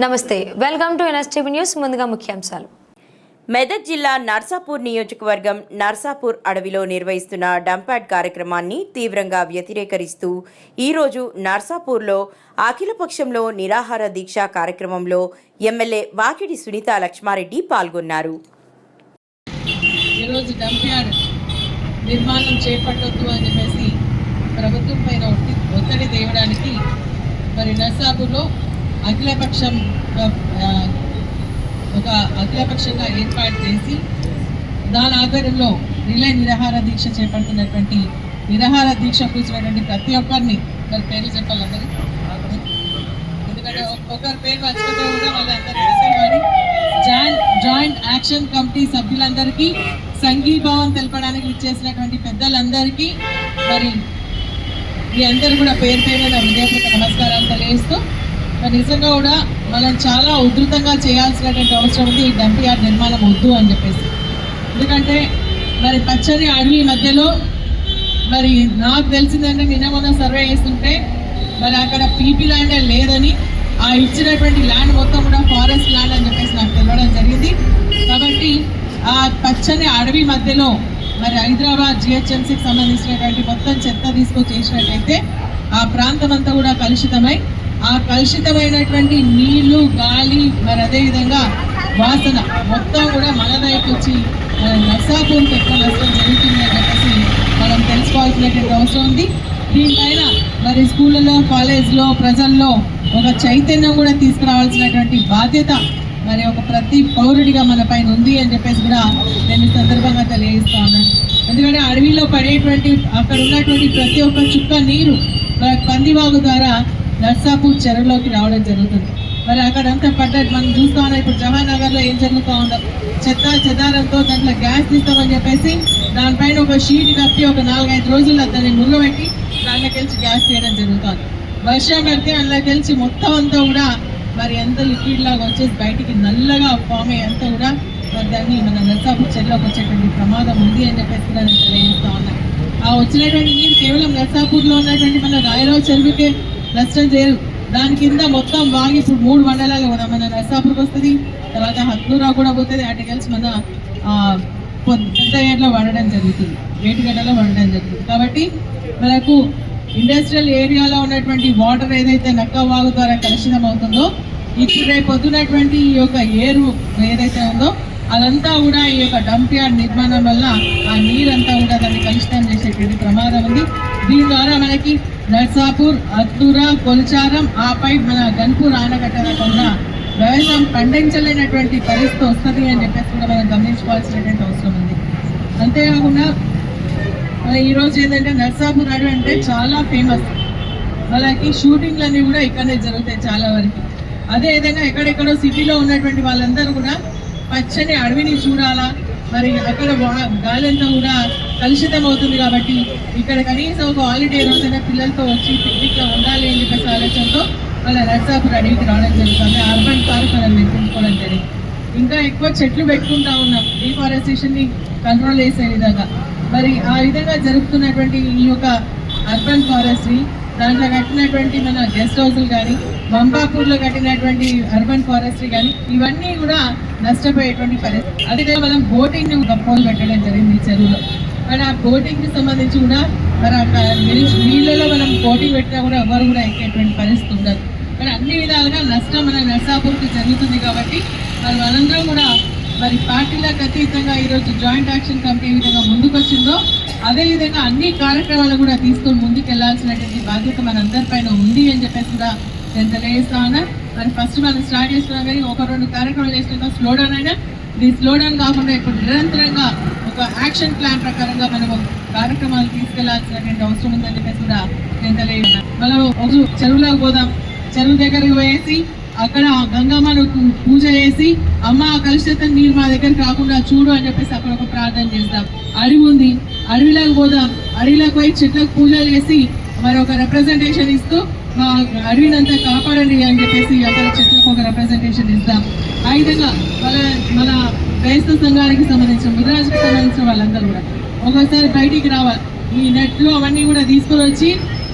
నమస్తే welcome to NSTV news ముందుగా ముఖ్యాంశాలు. మెదక్ జిల్లా నర్సాపూర్ నియోజకవర్గం నర్సాపూర్ అడవిలో నిర్వహిస్తున్న డంప్యాడ్ కార్యక్రమాన్ని తీవ్రంగా వ్యతిరేకరిస్తూ ఈరోజు నర్సాపూర్లో అఖిలపక్షంలో నిరాహార దీక్ష కార్యక్రమంలో ఎమ్మెల్యే వాకిడి సునీత లక్ష్మారెడ్డి పాల్గొన్నారు. ఈరోజు నిర్మాణం చేపట్టొద్దు అని చెప్పేసి ప్రభుత్వం పైన ఒత్తి- ఒత్తిడి తేవడానికి మరి నర్సాపూర్లో అఖిలపక్షం ఒక అఖిలపక్షంగా ఏర్పాటు చేసి దాని ఆధ్వర్యంలో రిలే నిరాహార దీక్ష చేపడుతున్నటువంటి నిరాహార దీక్ష కూర్చున్నటువంటి ప్రతి ఒక్కరిని మరి పేర్లు చెప్పాలి అందరూ ఎందుకంటే ఒకరి పేరు మర్చిపోతే కూడా వాళ్ళందరూ తెలిసేవాడి జాయింట్ జాయింట్ యాక్షన్ కమిటీ సభ్యులందరికీ సంఘీభావం తెలపడానికి ఇచ్చేసినటువంటి పెద్దలందరికీ మరి మీ అందరూ కూడా పేరు పేరు నా హృదయపూర్వక నమస్కారాలు తెలియజేస్తూ మరి నిజంగా కూడా మనం చాలా ఉధృతంగా చేయాల్సినటువంటి అవసరం ఉంది. ఈ డంప్ యార్డ్ నిర్మాణం వద్దు అని చెప్పేసి. ఎందుకంటే మరి పచ్చని అడవి మధ్యలో మరి నాకు తెలిసిందంటే నిన్న మొన్న సర్వే చేస్తుంటే మరి అక్కడ పీపీ ల్యాండ్ లేదని ఆ ఇచ్చినటువంటి ల్యాండ్ మొత్తం కూడా ఫారెస్ట్ ల్యాండ్ అని చెప్పేసి నాకు తెలవడం జరిగింది. కాబట్టి ఆ పచ్చని అడవి మధ్యలో మరి హైదరాబాద్ జిహెచ్ఎంసీకి సంబంధించినటువంటి మొత్తం చెత్త తీసుకొచ్చేసినట్టయితే ఆ ప్రాంతం అంతా కూడా కలుషితమై ఆ కలుషితమైనటువంటి నీళ్ళు గాలి మరి అదేవిధంగా వాసన మొత్తం కూడా మన దగ్గరికి వచ్చి మన నర్సాపూర్కి ఎక్కువ నష్టం జరుగుతుంది చెప్పేసి మనం తెలుసుకోవాల్సినటువంటి అవసరం ఉంది. దీనిపైన మరి స్కూళ్ళలో కాలేజ్లో ప్రజల్లో ఒక చైతన్యం కూడా తీసుకురావాల్సినటువంటి బాధ్యత మరి ఒక ప్రతి పౌరుడిగా మన పైన ఉంది అని చెప్పేసి కూడా నేను సందర్భంగా తెలియజేస్తా ఉన్నాను. ఎందుకంటే అడవిలో పడేటువంటి అక్కడ ఉన్నటువంటి ప్రతి ఒక్క చుక్క నీరు మన పందివాగు ద్వారా నర్సాపూర్ చెరువులోకి రావడం జరుగుతుంది. మరి అక్కడ అంతా పడ్డది మనం చూస్తా ఉన్నాం ఇప్పుడు జవహర్ ఏం జరుగుతూ ఉందో. చెత్త చెదారంతో దాంట్లో గ్యాస్ తీస్తామని చెప్పేసి దానిపైన ఒక షీట్ కప్పి ఒక నాలుగైదు రోజుల్లో దాన్ని ముళ్ళబెట్టి దాంట్లోకెళ్ళి గ్యాస్ తీయడం జరుగుతుంది. వర్షం పడితే అందులోకెళ్ళి మొత్తం అంతా కూడా మరి ఎంత లిక్విడ్ లాగా వచ్చేసి బయటికి నల్లగా ఫామ్ అయ్యి అంతా కూడా మరి దాన్ని మన నర్సాపూర్ చెరువులోకి వచ్చేటువంటి ప్రమాదం ఉంది అని చెప్పేసి కూడా నేను తెలియజేస్తా ఉన్నాను ఆ వచ్చినటువంటి నీరు కేవలం నర్సాపూర్లో ఉన్నటువంటి మన రాయరావు చెరువుకే నష్టం చేయరు దాని కింద మొత్తం వాగి ఇప్పుడు మూడు మండలాలు కూడా మన నర్సాపూర్కి వస్తుంది. తర్వాత హత్నూరా కూడా పోతుంది. అటు కలిసి మన పెద్ద ఏర్లో వాడడం జరుగుతుంది. వేటిగడ్డలో పడడం జరుగుతుంది. కాబట్టి మనకు ఇండస్ట్రియల్ ఏరియాలో ఉన్నటువంటి వాటర్ ఏదైతే నక్క వాగు ద్వారా కలుషితం అవుతుందో ఇప్పుడు రేపు పొద్దున్నటువంటి ఈ యొక్క ఏరు ఏదైతే ఉందో అదంతా కూడా ఈ యొక్క డంప్ యార్డ్ నిర్మాణం వల్ల ఆ నీరంతా కూడా దాన్ని కలుషితం చేసేటువంటి ప్రమాదం ఉంది. దీని ద్వారా మనకి నర్సాపూర్ అత్తూరా కొల్చారం ఆపై మన గన్పూర్ ఆనగట్టన కూడా వ్యవసాయం పండించలేనటువంటి పరిస్థితి వస్తుంది అని చెప్పేసి కూడా మనం గమనించుకోవాల్సినటువంటి అవసరం ఉంది. అంతేకాకుండా ఈరోజు ఏంటంటే నర్సాపూర్ అడవి అంటే చాలా ఫేమస్ వాళ్ళకి షూటింగ్లు అన్నీ కూడా ఇక్కడనే జరుగుతాయి చాలా వరకు. అదే విధంగా ఎక్కడెక్కడో సిటీలో ఉన్నటువంటి వాళ్ళందరూ కూడా పచ్చని అడవిని చూడాలా మరి అక్కడ గాలి అంతా కూడా కలుషితం అవుతుంది కాబట్టి ఇక్కడ కనీసం ఒక హాలిడే రోజైనా పిల్లలతో వచ్చి పిక్నిక్లో ఉండాలి అని చెప్పేసి ఆలోచనతో వాళ్ళ నర్సాపూర్ అడవికి రావడం జరుగుతుంది. అర్బన్ పార్క్ మనం నిర్మించుకోవడం జరిగింది. ఇంకా ఎక్కువ చెట్లు పెట్టుకుంటా ఉన్నాం. డిఫారెస్టేషన్ని కంట్రోల్ చేసే విధంగా. మరి ఆ విధంగా జరుపుతున్నటువంటి ఈ యొక్క అర్బన్ ఫారెస్ట్రీ దాంట్లో కట్టినటువంటి మన గెస్ట్ హౌస్లు కానీ మంబాపూర్లో కట్టినటువంటి అర్బన్ ఫారెస్ట్రీ కానీ ఇవన్నీ కూడా నష్టపోయేటువంటి పరిస్థితి. అదే మనం బోటింగ్ గొప్పలు పెట్టడం జరిగింది చెరువులో. అండ్ ఆ బోటింగ్కి సంబంధించి కూడా మరి నీళ్ళలో మనం పోటీ పెట్టినా కూడా ఎవరు కూడా ఎక్కేటువంటి పరిస్థితి ఉండదు. మరి అన్ని విధాలుగా నష్టం మన నర్సాపూర్కి జరుగుతుంది కాబట్టి మరి మనందరం కూడా మరి పార్టీలకు అతీతంగా ఈరోజు జాయింట్ యాక్షన్ కమిటీ ఏ విధంగా ముందుకొచ్చిందో అదే విధంగా అన్ని కార్యక్రమాలు కూడా తీసుకొని ముందుకు వెళ్ళాల్సినటువంటి బాధ్యత మనందరిపైన ఉంది అని చెప్పేసి కూడా నేను తెలియజేస్తా ఉన్నా. మరి ఫస్ట్ మనం స్టార్ట్ చేస్తున్నాం కానీ ఒక రెండు కార్యక్రమాలు చేసినాక స్లో డౌన్ అయినా ఇది స్లో డౌన్ కాకుండా ఇప్పుడు నిరంతరంగా ఒక యాక్షన్ ప్లాన్ ప్రకారంగా మనము కార్యక్రమాలు తీసుకెళ్ళాల్సినటువంటి అవసరం ఉందని చెప్పేసి కూడా నేను తెలియదు మనం చెరువులోకి పోదాం. చెరువు దగ్గరికి పోయేసి అక్కడ గంగమ్మను పూజ చేసి అమ్మ కలుషితం నీరు మా దగ్గరికి రాకుండా చూడు అని చెప్పేసి అక్కడ ఒక ప్రార్థన చేస్తాం. అడవి ఉంది. అడవిలోకి పోదాం. అడవిలోకి పోయి చెట్లకు పూజలు చేసి మరి ఒక రిప్రజెంటేషన్ ఇస్తూ మా అడవిని అంతా కాపాడండి అని చెప్పేసి అక్కడ చెట్లకు ఒక రిప్రజెంటేషన్ ఇస్తాం. ఆ విధంగా మన మన క్రైస్తవ సంఘానికి సంబంధించిన ముద్రాజుకి సంబంధించిన వాళ్ళందరూ కూడా. ఒకసారి బయటికి రావాలి. ఈ నెట్లో అవన్నీ కూడా తీసుకొని వచ్చి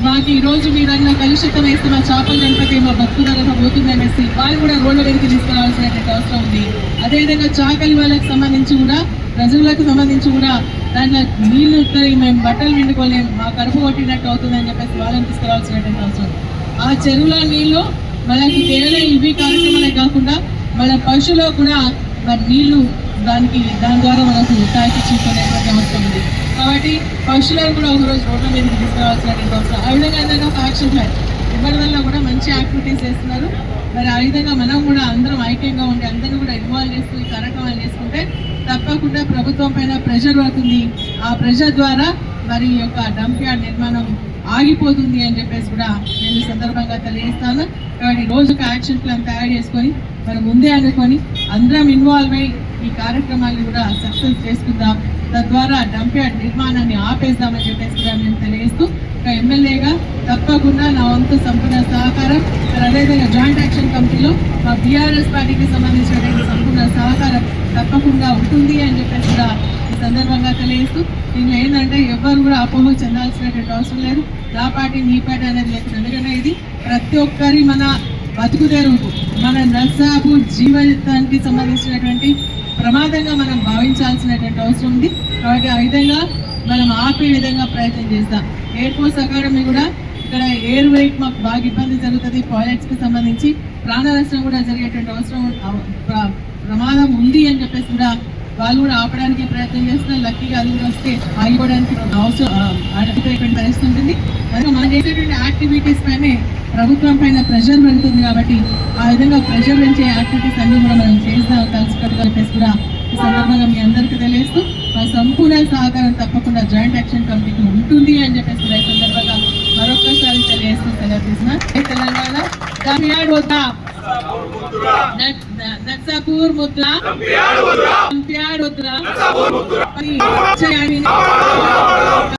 మాకు ఈ రోజు మీరన్న కలుషితం వేస్తే మా చేపలు గణపతి మా భక్తులకు పోతుంది అనేసి వాళ్ళు కూడా రోడ్ల మీదకి తీసుకురావాల్సినటువంటి అవసరం ఉంది. అదేవిధంగా చాకలి వాళ్ళకి సంబంధించి కూడా ప్రజలకు సంబంధించి కూడా దాంట్లో నీళ్ళు ఉంటాయి మేము బట్టలు విండుకోలేము మా కడుపు కొట్టినట్టు అవుతుంది అని చెప్పేసి వాళ్ళని తీసుకురావాల్సినటువంటి అవసరం ఆ చెరువులో నీళ్ళు మనకి కేవలం ఇవి కార్యక్రమాలే కాకుండా మన పశువులో కూడా మరి నీళ్ళు దానికి దాని ద్వారా మనకు తాకిచ్చుకునేటువంటి అవసరం ఉంది. కాబట్టి పక్షులను కూడా ఒకరోజు రోడ్ల మీదకి తీసుకురావాల్సినటువంటి అవసరం ఆ విధంగా ఏదైనా ఒక యాక్షన్ ప్లాన్ ఇవ్వడం వల్ల కూడా మంచి యాక్టివిటీస్ చేస్తున్నారు. మరి ఆ విధంగా మనం కూడా అందరం ఐక్యంగా ఉండి అందరూ కూడా ఇన్వాల్వ్ చేస్తూ ఈ కార్యక్రమాలు చేసుకుంటే తప్పకుండా ప్రభుత్వం పైన ప్రెషర్ పడుతుంది. ఆ ప్రెషర్ ద్వారా మరి ఈ యొక్క డంప్ యార్డ్ నిర్మాణం ఆగిపోతుంది అని చెప్పేసి కూడా నేను సందర్భంగా తెలియజేస్తాను. కాబట్టి రోజు ఒక యాక్షన్ ప్లాన్ తయారు చేసుకొని మనం ముందే అనుకొని అందరం ఇన్వాల్వ్ అయ్యి ఈ కార్యక్రమాన్ని కూడా సక్సెస్ చేసుకుందాం. తద్వారా డంప్యార్డ్ నిర్మాణాన్ని ఆపేద్దామని చెప్పేసి కూడా నేను తెలియజేస్తూ ఒక ఎమ్మెల్యేగా తప్పకుండా నా వంతు సంపూర్ణ సహకారం అదేవిధంగా జాయింట్ యాక్షన్ కమిటీలో మా బీఆర్ఎస్ పార్టీకి సంబంధించినటువంటి సంపూర్ణ సహకారం తప్పకుండా ఉంటుంది అని చెప్పేసి కూడా ఈ సందర్భంగా తెలియజేస్తూ దీనిలో ఏంటంటే ఎవరు కూడా అపోహ చెందాల్సినటువంటి అవసరం లేదు. నా పార్టీ నీ పార్టీ అనేది లేకుండా ఎందుకంటే ఇది. ప్రతి ఒక్కరి మన బతుకుదేరు మన నర్సాపు జీవితానికి సంబంధించినటువంటి ప్రమాదంగా మనం భావించాల్సినటువంటి అవసరం ఉంది. కాబట్టి ఆ విధంగా మనం ఆపే విధంగా ప్రయత్నం చేస్తాం ఎయిర్ ఫోర్స్ అకాడమీ కూడా ఇక్కడ ఎయిర్ వెయిట్ మాకు బాగా ఇబ్బంది జరుగుతుంది. పాయిలెట్స్కి సంబంధించి ప్రాణ నష్టం కూడా జరిగేటువంటి అవసరం ప్రమాదం ఉంది అని చెప్పేసి కూడా వాళ్ళు కూడా ఆపడానికి ప్రయత్నం చేస్తున్నారు. లక్కీగా అది కూడా వస్తే ఆగిపోవడానికి అవసరం అడిగిపోయేటువంటి పరిస్థితి ఉంటుంది. మనం చేసేటువంటి యాక్టివిటీస్ పైనే ప్రభుత్వం పైన ప్రెషర్ పెడుతుంది కాబట్టి ఆ విధంగా ప్రెషర్ పెంచే యాక్టివిటీస్ అన్ని కూడా మనం చేస్తాం. కలిసికట్టుగా చెప్పేసి కూడా ఈ సందర్భంగా మీ అందరికీ తెలియజేస్తూ మా సంపూర్ణ సహకారం తప్పకుండా జాయింట్ యాక్షన్ కమిటీకి ఉంటుంది అని చెప్పేసి కూడా ఈ సందర్భంగా మరొకసారి తెలియజేస్తూ సెలవు తీసిన తెలంగాణ. దంపియాడ్ వద్దా నట్- నర్సాపూర్ ముద్ర. దంపియాడ్